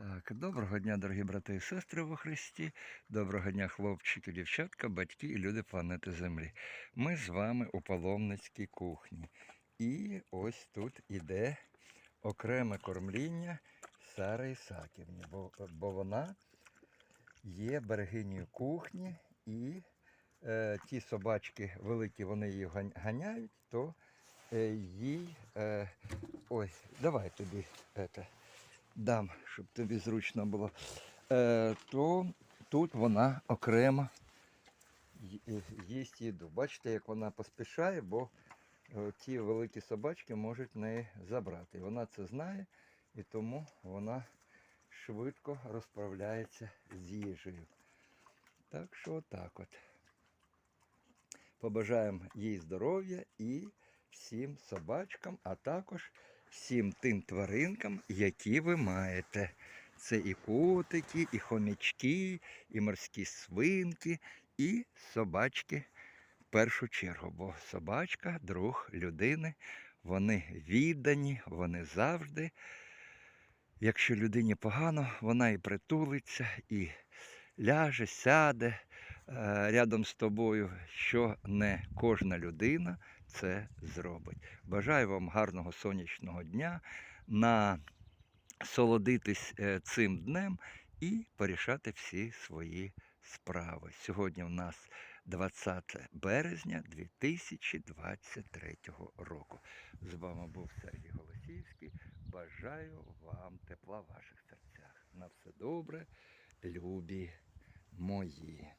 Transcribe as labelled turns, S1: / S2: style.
S1: Так, доброго дня, дорогі брати і сестри во Христі. Доброго дня, хлопчики, дівчатка, батьки і люди планети Землі. Ми з вами у паломницькій кухні. І ось тут іде окреме кормління Сари Ісаківні, бо, бо вона є берегинею кухні, і е, ті собачки великі, вони її ганяють, то е, їй. Е, ой, давай тобі. Это, дам, щоб тобі зручно було, е, то тут вона окремо е, їсть їду. Бачите, як вона поспішає, бо е, ті великі собачки можуть неї забрати. Вона це знає, і тому вона швидко розправляється з їжею. Так що отак от. Побажаємо їй здоров'я і всім собачкам, а також всім тим тваринкам, які ви маєте. Це і котики, і хомячки, і морські свинки, і собачки в першу чергу. Бо собачка друг людини, вони віддані, вони завжди. Якщо людині погано, вона і притулиться, і ляже, сяде рядом з тобою, що не кожна людина це зробить. Бажаю вам гарного сонячного дня, насолодитись е, цим днем і порішати всі свої справи. Сьогодні в нас 20 березня 2023 року. З вами був Сергій Голосівський. Бажаю вам тепла в ваших серцях. На все добре, любі мої.